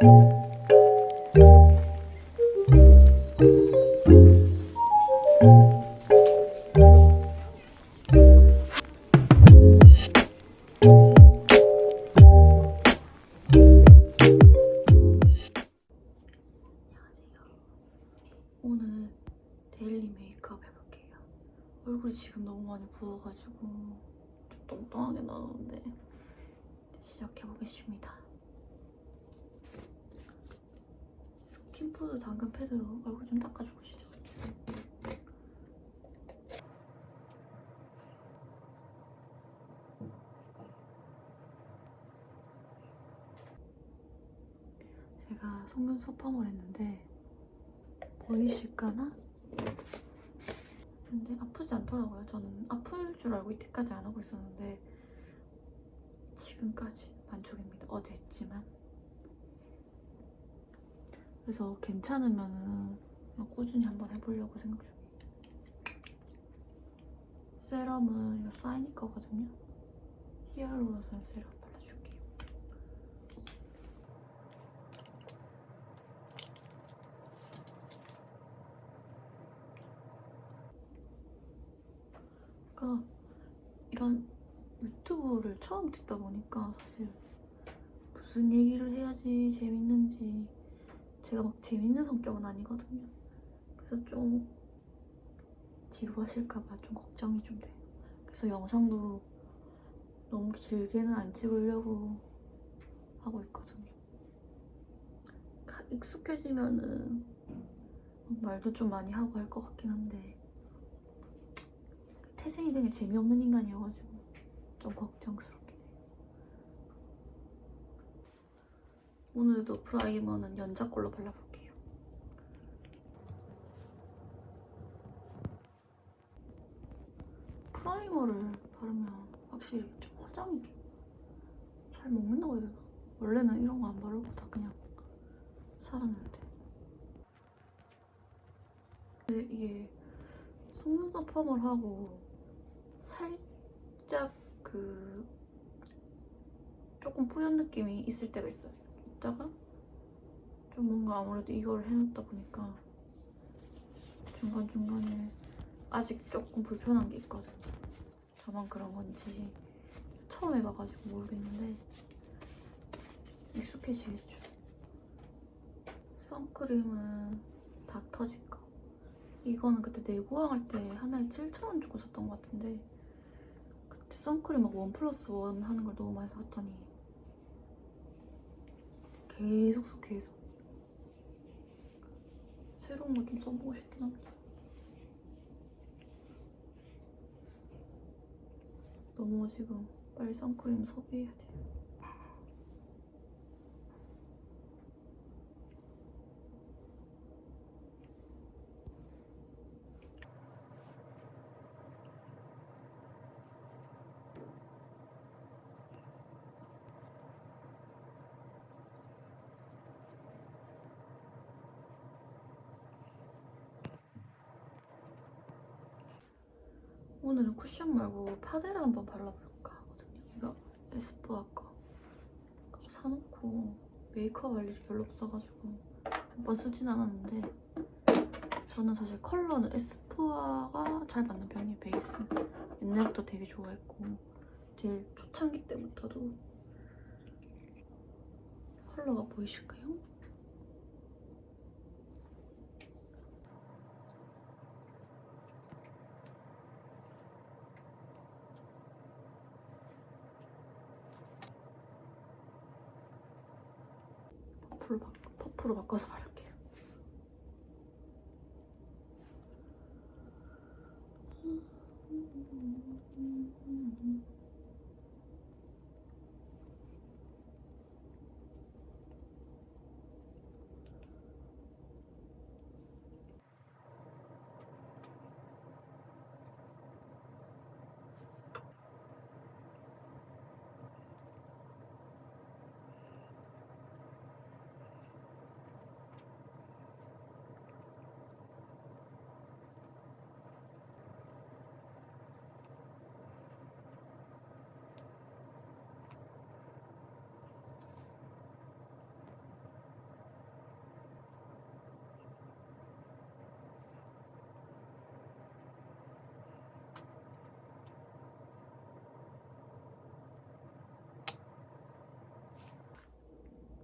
오 스킨푸드 당근 패드로 얼굴 좀 닦아주고 시죠. 제가 속눈썹 펌을 했는데 보이실까나? 근데 아프지 않더라고요. 저는 아플 줄 알고 이때까지 안 하고 있었는데 지금까지 만족입니다. 어제 했지만 그래서 괜찮으면은 막 꾸준히 한번 해보려고 생각 중이에요. 세럼은 이거 사이니 거거든요. 히알루로선 세럼 발라줄게요. 그러니까 이런 유튜브를 처음 듣다 보니까 사실 무슨 얘기를 해야지 재밌는지 제가 막 재밌는 성격은 아니거든요. 그래서 좀 지루하실까봐 좀 걱정이 좀 돼요. 그래서 영상도 너무 길게는 안 찍으려고 하고 있거든요. 가- 익숙해지면은 말도 좀 많이 하고 할 것 같긴 한데 태생이 그냥 재미없는 인간이어가지고 좀 걱정스럽긴 해요. 오늘도 프라이머는 연자 걸로 발라볼게요. 프라이머를 바르면 확실히 좀 화장이 잘 먹는다고 해야 되나? 원래는 이런 거 안 바르고 다 그냥 살았는데. 근데 이게 속눈썹 펌을 하고 살짝 그 조금 뿌연 느낌이 있을 때가 있어요. 이따가 좀 뭔가 아무래도 이걸 해놨다 보니까 중간중간에 아직 조금 불편한 게 있거든요. 저만 그런 건지 처음 해봐가지고 모르겠는데 익숙해지겠죠. 선크림은 닥터지 거. 이거는 그때 내고항 할 때 하나에 7,000원 주고 샀던 것 같은데 그때 선크림 막 원 플러스 원 하는 걸 너무 많이 샀더니 계속 써 계속. 새로운 거 좀 써보고 싶긴 합니다 너무 지금 빨리 선크림 소비해야 돼요 오늘은 쿠션 말고 파데를 한번 발라볼까 하거든요. 이거 에스쁘아 거. 사놓고 메이크업 할 일이 별로 없어가지고 한번 쓰진 않았는데 저는 사실 컬러는 에스쁘아가 잘 맞는 편이에요, 베이스. 옛날부터 되게 좋아했고 제일 초창기 때부터도 컬러가 보이실까요? 셀프로 바꿔서 바를게요.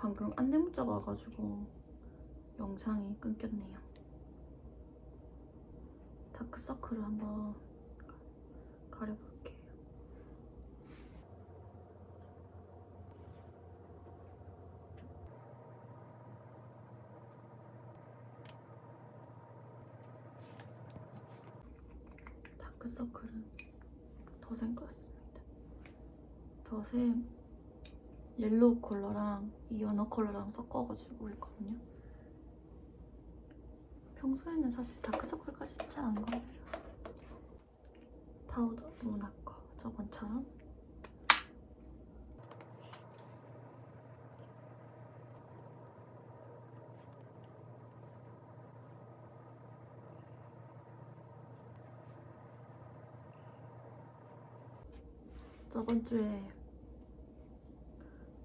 방금 안내 문자가 와가지고 영상이 끊겼네요. 다크서클을 한번 가려볼게요. 다크서클은 더센 것 같습니다. 덧에 옐로우 컬러랑 이 연어 컬러랑 섞어가지고 있거든요. 평소에는 사실 다크서클까지 진짜 안 거예요. 파우더 루나 거 저번처럼 저번 주에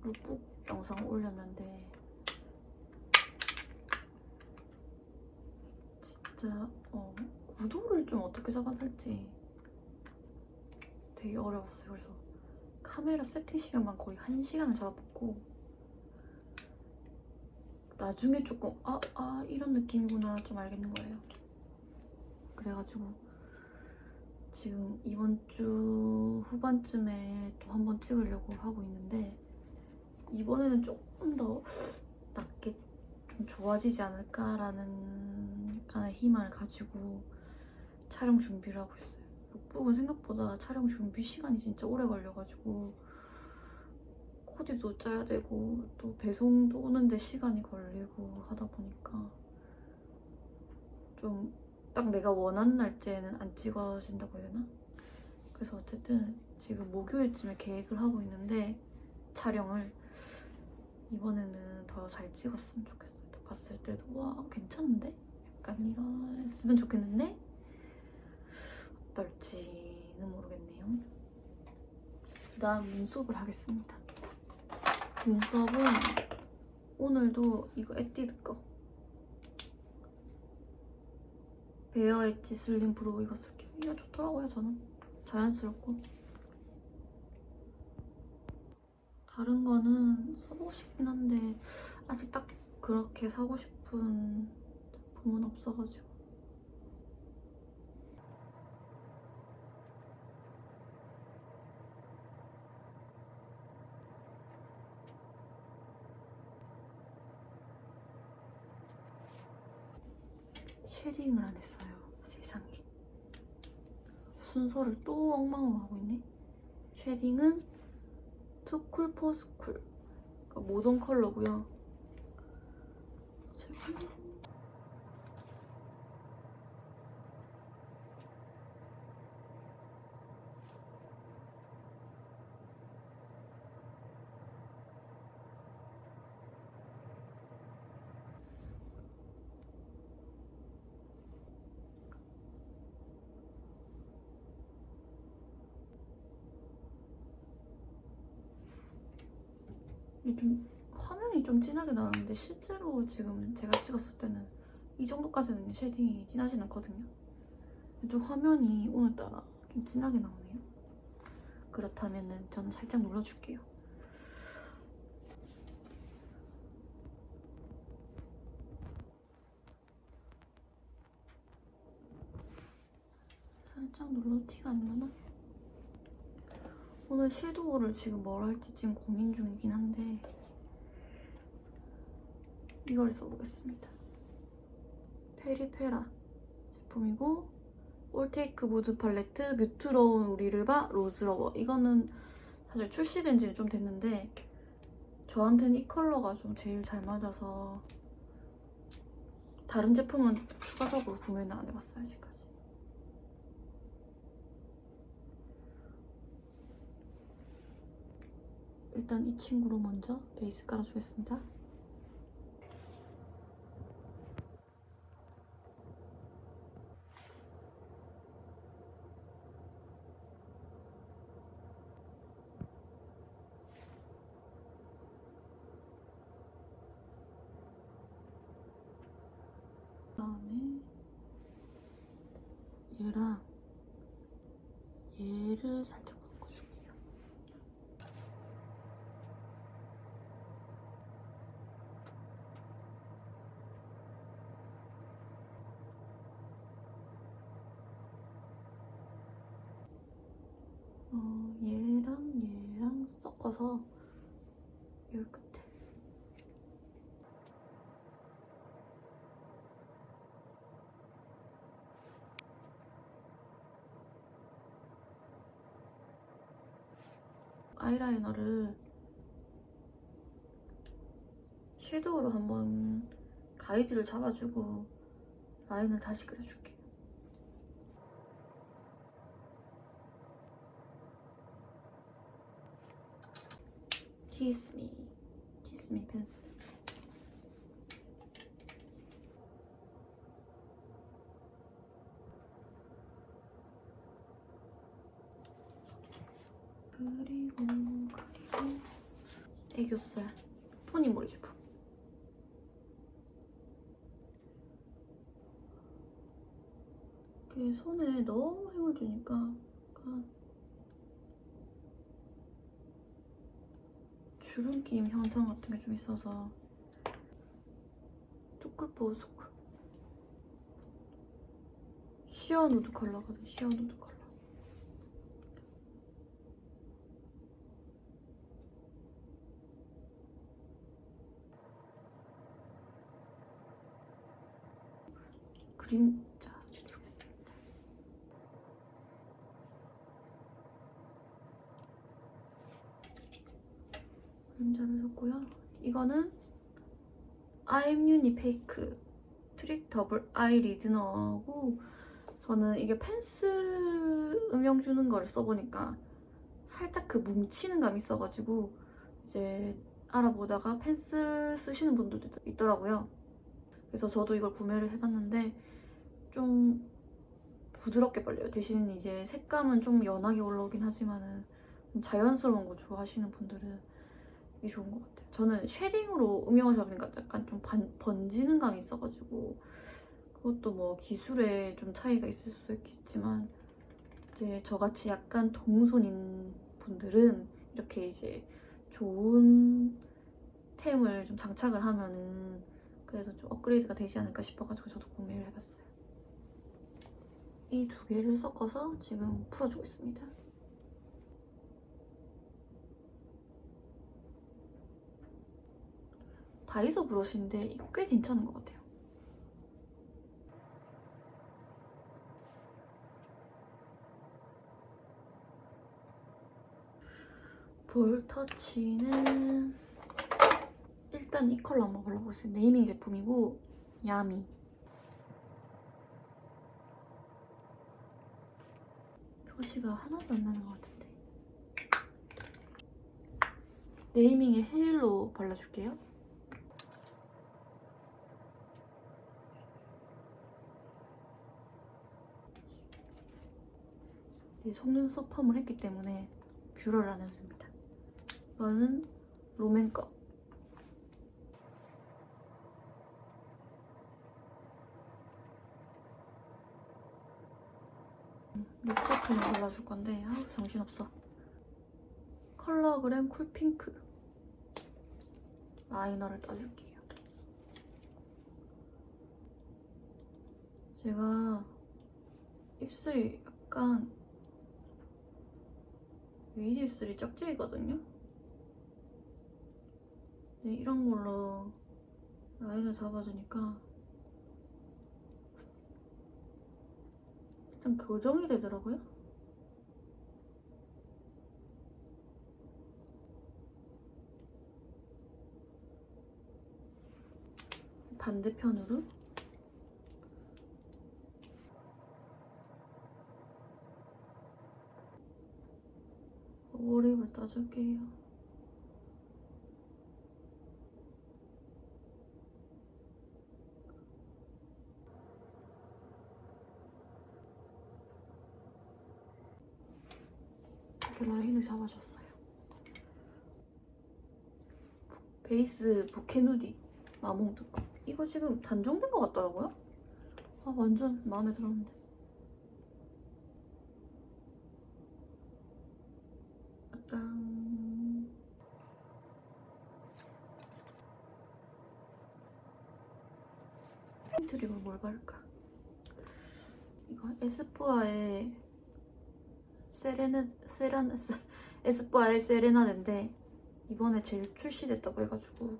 룩북 영상 올렸는데 진짜 어, 구도를 좀 어떻게 잡아야 할지 되게 어려웠어요. 그래서 카메라 세팅 시간만 거의 한 시간을 잡아먹고 나중에 조금 아, 아 이런 느낌이구나 좀 알겠는 거예요. 그래가지고 지금 이번 주 후반쯤에 또 한 번 찍으려고 하고 있는데 이번에는 조금 더 낫게 좀 좋아지지 않을까라는 간의 희망을 가지고 촬영 준비를 하고 있어요. 룩북은 생각보다 촬영 준비 시간이 진짜 오래 걸려가지고 코디도 짜야 되고 또 배송도 오는데 시간이 걸리고 하다 보니까 좀 딱 내가 원하는 날짜에는 안 찍어진다고 해야 되나? 그래서 어쨌든 지금 목요일쯤에 계획을 하고 있는데 촬영을 이번에는 더 잘 찍었으면 좋겠어요. 또 봤을 때도 와 괜찮은데? 약간 이랬으면 좋겠는데 어떨지는 모르겠네요. 그다음 눈썹을 하겠습니다. 눈썹은 오늘도 이거 에뛰드 거 베어 엣지 슬림 브로우 이거 쓸게요. 이거 좋더라고요 저는 자연스럽고 다른 거는 써보고 싶긴 한데 아직 딱 그렇게 사고 싶은 제품은 없어가지고. 쉐딩을 안 했어요 세상에. 순서를 또 엉망으로 하고 있네. 쉐딩은 투쿨 포스쿨 그러니까 모던 컬러고요 제발. 좀 화면이 좀 진하게 나왔는데 실제로 지금 제가 찍었을 때는 이 정도까지는 쉐딩이 진하진 않거든요. 좀 화면이 오늘따라 좀 진하게 나오네요. 그렇다면은 저는 살짝 눌러줄게요. 살짝 눌러도 티가 안 나나? 오늘 섀도우를 지금 뭘 할지 지금 고민 중이긴 한데 이걸 써보겠습니다. 페리페라 제품이고 올테이크 무드 팔레트 뮤트로운 우리를 봐 로즈러버 이거는 사실 출시된 지는 좀 됐는데 저한테는 이 컬러가 좀 제일 잘 맞아서 다른 제품은 추가적으로 구매는 안 해봤어요 아직까지 일단 이 친구로 먼저 베이스 깔아주겠습니다. 그다음에 얘랑 얘를 살짝 섞어줄게요. 섞어서 여기 끝에 아이라이너를 섀도우로 한번 가이드를 잡아주고 라인을 다시 그려줄게. Kiss me, kiss me 펜슬. 그리고 그리고 애교살 토니 모리 제품. 이게 손에 너무 힘을 주니까 약간 주름김 현상 같은 게 좀 있어서. 투쿨보스쿨 시어 누드 컬러거든 시어 누드 컬러. 그림자 주겠습니다 그림자를 줬고요. 이거는 I'm Uni 페이크 트릭 더블 아이 리드너고 저는 이게 펜슬 음영 주는 걸 써보니까 살짝 그 뭉치는 감이 있어가지고 이제 알아보다가 펜슬 쓰시는 분들도 있- 있더라고요. 그래서 저도 이걸 구매를 해봤는데 좀 부드럽게 발려요. 대신 이제 색감은 좀 연하게 올라오긴 하지만은 좀 자연스러운 거 좋아하시는 분들은 이게 좋은 것 같아요. 저는 쉐딩으로 음영을 잡으니까 약간 좀 반- 번지는 감이 있어가지고 그것도 뭐 기술에 좀 차이가 있을 수도 있겠지만 이제 저같이 약간 동손인 분들은 이렇게 이제 좋은 템을 좀 장착을 하면은 그래서 좀 업그레이드가 되지 않을까 싶어가지고 저도 구매를 해봤어요. 이 두 개를 섞어서 지금 풀어주고 있습니다. 다이소 브러쉬인데 이거 꽤 괜찮은 것 같아요. 볼 터치는 일단 이 컬러 한번 발라보겠습니다. 네이밍 제품이고 야미 표시가 하나도 안 나는 것 같은데 네이밍의 헤일로 발라줄게요. 속눈썹 펌을 했기 때문에 뷰러를 안 해도 됩니다. 이거는 롬앤 거. 립 제품을 발라줄 건데 아우 정신없어. 컬러그램 쿨핑크 라이너를 따줄게요. 제가 입술이 약간 윗 입술이 쩍쩍이거든요. 근데 이런 걸로 라인을 잡아주니까 일단 교정이 되더라고요. 반대편으로 오립을 따줄게요. 이렇게 라인을 잡아줬어요. 베이스 부케 누디 마몽드 거. 이거 지금 단종된 것 같더라고요. 아 완전 마음에 들었는데. 약간 트립을 뭘 바를까? 이거 에스쁘아의 세레네 세라네 세- 에스쁘아 세레나데인데 이번에 제일 출시됐다고 해가지고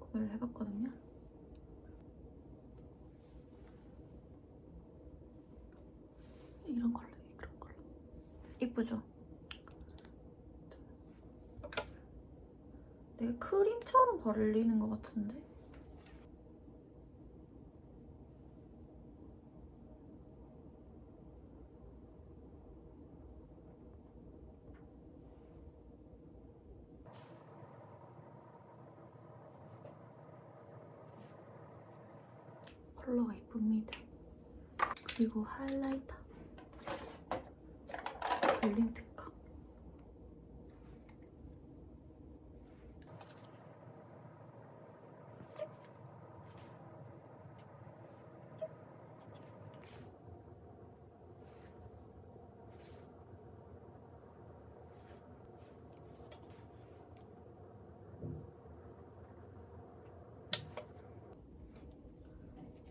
구매를 해봤거든요. 이런 컬러, 이런 컬러. 이쁘죠? 되게 크림처럼 발리는 것 같은데? 컬러가 이쁩니다. 그리고 하이라이터. 글림 특허.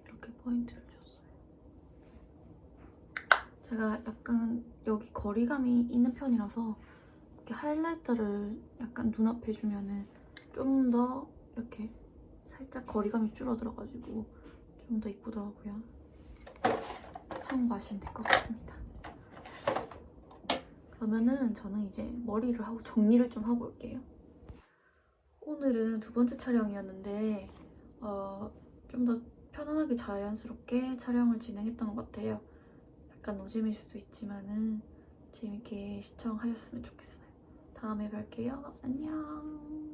이렇게 포인트를 줬어요. 제가 약간 여기 거리감이 있는 편이라서 이렇게 하이라이터를 약간 눈앞에 주면은 좀 더 이렇게 살짝 거리감이 줄어들어가지고 좀 더 이쁘더라고요. 참고하시면 될 것 같습니다. 그러면은 저는 이제 머리를 하고 정리를 좀 하고 올게요. 오늘은 두 번째 촬영이었는데 어, 좀더 편안하게 자연스럽게 촬영을 진행했던 것 같아요. 약간 노잼일 수도 있지만은 재밌게 시청하셨으면 좋겠어요. 다음에 뵐게요. 안녕.